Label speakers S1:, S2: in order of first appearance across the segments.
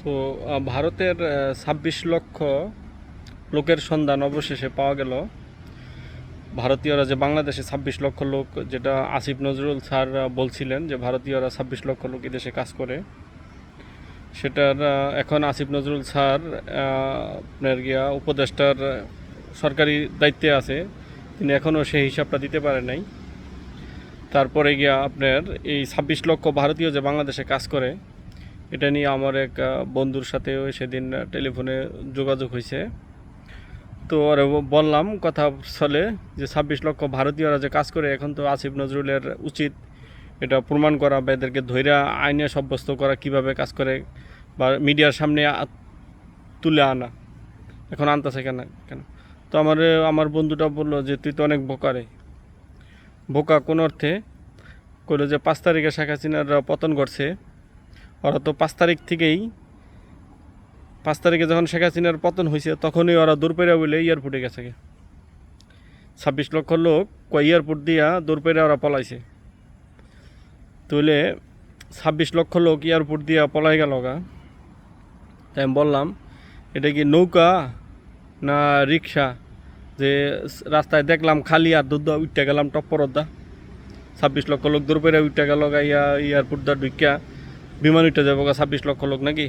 S1: তো ভারতের ছাব্বিশ লক্ষ লোকের সন্ধান অবশেষে পাওয়া গেল। ভারতীয়রা যে বাংলাদেশে ছাব্বিশ লক্ষ লোক, যেটা আসিফ নজরুল স্যার বলছিলেন যে ভারতীয়রা ছাব্বিশ লক্ষ লোক দেশে কাজ করে। সেটার এখন আসিফ নজরুল স্যার আপনার গিয়া উপদেষ্টার সরকারি দায়িত্বে আছে। তিনি এখনও সেই হিসাবটা দিতে পারেন নাই। তারপরে গিয়া আপনার এই ছাব্বিশ লক্ষ ভারতীয় যে বাংলাদেশে কাজ করে এটা নিয়ে আমার এক বন্ধুর সাথেও সেদিন টেলিফোনে যোগাযোগ হয়েছে। তো ব- বললাম, কথা চলে যে ছাব্বিশ লক্ষ ভারতীয়রা যে কাজ করে, এখন তো আসিফ নজরুলের উচিত এটা প্রমাণ করা বা এদেরকে ধৈর্য আইনে সাব্যস্ত করা, কীভাবে কাজ করে বা মিডিয়ার সামনে তুলে আনা। এখন আনতেছে কেন কেন? তো আমার আমার বন্ধুটা বলল যে, তুই তো অনেক বোকারে বোকা কোন অর্থে? কইলো যে, পাঁচ তারিখে শেখ হাসিনার পতন ঘটছে। ওরা তো পাঁচ তারিখ থেকেই, পাঁচ তারিখে যখন শেখ হাসিনার পতন হয়েছে, তখনই ওরা দূরপেরা বলে এয়ারপোর্টে গেছে। ছাব্বিশ লক্ষ লোক কয় এয়ারপোর্ট দিয়া দূরপেরা ওরা পলাইছে। তুলে ছাব্বিশ লক্ষ লোক এয়ারপোর্ট দিয়া পলাই গেল গা। তাই আমি বললাম, এটা কি নৌকা না রিক্সা? যে রাস্তায় দেখলাম খালি আর দুধ উঠতে গেলাম টপ্পরদা ছাব্বিশ লক্ষ লোক দূরপেরা উঠতে গেল গা ইয়া এয়ারপোর্ট দা ঢুকিয়া বিমান উঠে যাব ছাব্বিশ লক্ষ লোক নাকি?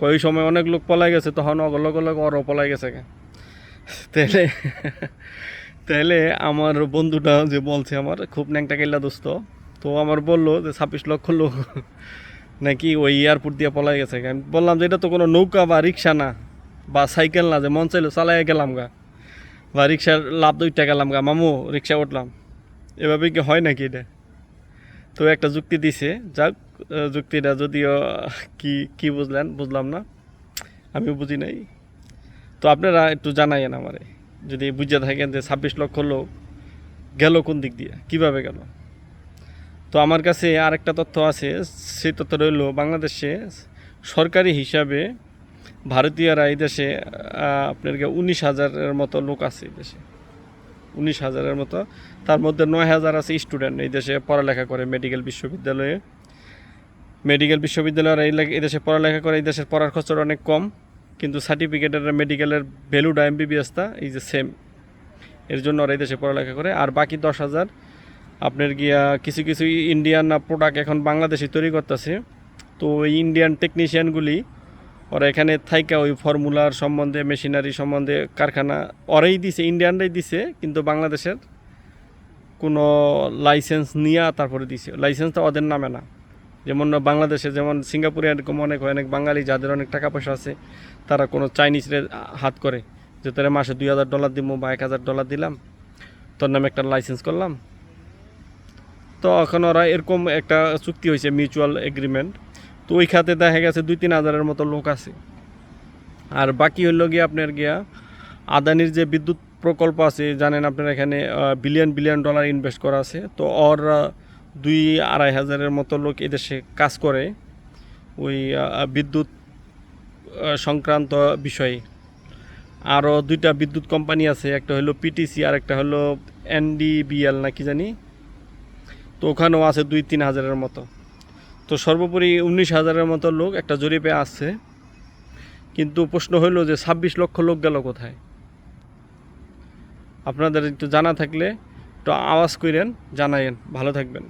S1: কই সময় অনেক লোক পলাই গেছে, তখন অগলগ লগ অরও পলাই গেছে তাহলে তাহলে আমার বন্ধুটা যে বলছে আমার, খুব ন্যাংটা কেল্লা দোস্ত, তো আমার বলল যে ছাব্বিশ লক্ষ লোক নাকি ওই এয়ারপোর্ট দিয়ে পলাই গেছে আমি বললাম যে এটা তো কোনো নৌকা বা রিক্সা না, বা সাইকেল না, যে মন চাইলো চালাইয়া গেলাম গা, বা রিক্সার লাভ দুইটা গেলাম গা। মামু, রিক্সা উঠলাম। এভাবে কি হয় নাকি এটা? তো একটা যুক্তি দিছে, যাক যুক্তিটা যদিও, কি কি বুঝলেন, বুঝলাম না আমি বুঝি নাই। তো আপনারা একটু জানাইয়েন আমারে, যদি বুঝে থাকেন যে ছাব্বিশ লক্ষ লোক গেল কোন দিক দিয়ে, কীভাবে গেল? তো আমার কাছে আরেকটা তথ্য আছে, সেই তথ্য রইল বাংলাদেশে সরকারি হিসাবে ভারতীয়রা এই দেশে আপনার উনিশ হাজারের মতো লোক আছে এই দেশে। উনিশ হাজারের মতো। তার মধ্যে নয় হাজার আছে স্টুডেন্ট এই দেশে পড়ালেখা করে মেডিকেল বিশ্ববিদ্যালয়ে। মেডিকেল বিশ্ববিদ্যালয়ের এই এই দেশে পড়ালেখা করে, এই দেশের পড়ার খরচটা অনেক কম, কিন্তু সার্টিফিকেটের মেডিকেলের ভ্যালুটা এমবিবিএসটা এই যে সেম এর জন্য ওরা এই দেশে পড়ালেখা করে। আর বাকি দশ হাজার, আপনার গিয়া কিছু কিছু ইন্ডিয়ান প্রোডাক্ট এখন বাংলাদেশে তৈরি করতেছে। তো ওই ইন্ডিয়ান টেকনিশিয়ানগুলি ওরা এখানে থাইকা ওই ফর্মুলার সম্বন্ধে, মেশিনারি সম্বন্ধে কারখানা ওরাই দিছে, ইন্ডিয়ানরাই দিছে, কিন্তু বাংলাদেশের কোনো লাইসেন্স নিয়ে তারপরে দিছে। লাইসেন্সটা ওদের নামে না। যেমন বাংলাদেশে যেমন সিঙ্গাপুরে এরকম অনেক অনেক বাঙালি যাদের অনেক টাকা পয়সা আছে, তারা কোনো চাইনিজরে হাত করে যে তারা মাসে দুই হাজার ডলার দিব বা এক হাজার ডলার দিলাম, তোর নামে একটা লাইসেন্স করলাম। তো এখন ওরা এরকম একটা চুক্তি হয়েছে, মিউচুয়াল এগ্রিমেন্ট। তো ওই খাতে দেখা গেছে দুই তিন হাজারের মতো লোক আছে। আর বাকি হইল গিয়ে আপনার গিয়া আদানির যে বিদ্যুৎ প্রকল্প আছে জানেন আপনার এখানে বিলিয়ন বিলিয়ন ডলার ইনভেস্ট করা আছে। তো আহ, দুই আড়াই হাজারের মতো লোক এদেশে কাজ করে ওই বিদ্যুৎ সংক্রান্ত বিষয়ে। আরও দুইটা বিদ্যুৎ কোম্পানি আছে একটা হলো পিটিসি আর একটা হলো এনডিবিএল না কি জানি? তো ওখানেও আছে দুই তিন হাজারের মতো। তো সর্বোপরি উনিশ হাজারের মতো লোক একটা জরিপে আছে কিন্তু প্রশ্ন হলো যে ছাব্বিশ লক্ষ লোক গেল কোথায়? আপনাদের একটু জানা থাকলে একটু আওয়াজ করেন জানাইন ভালো থাকবেন।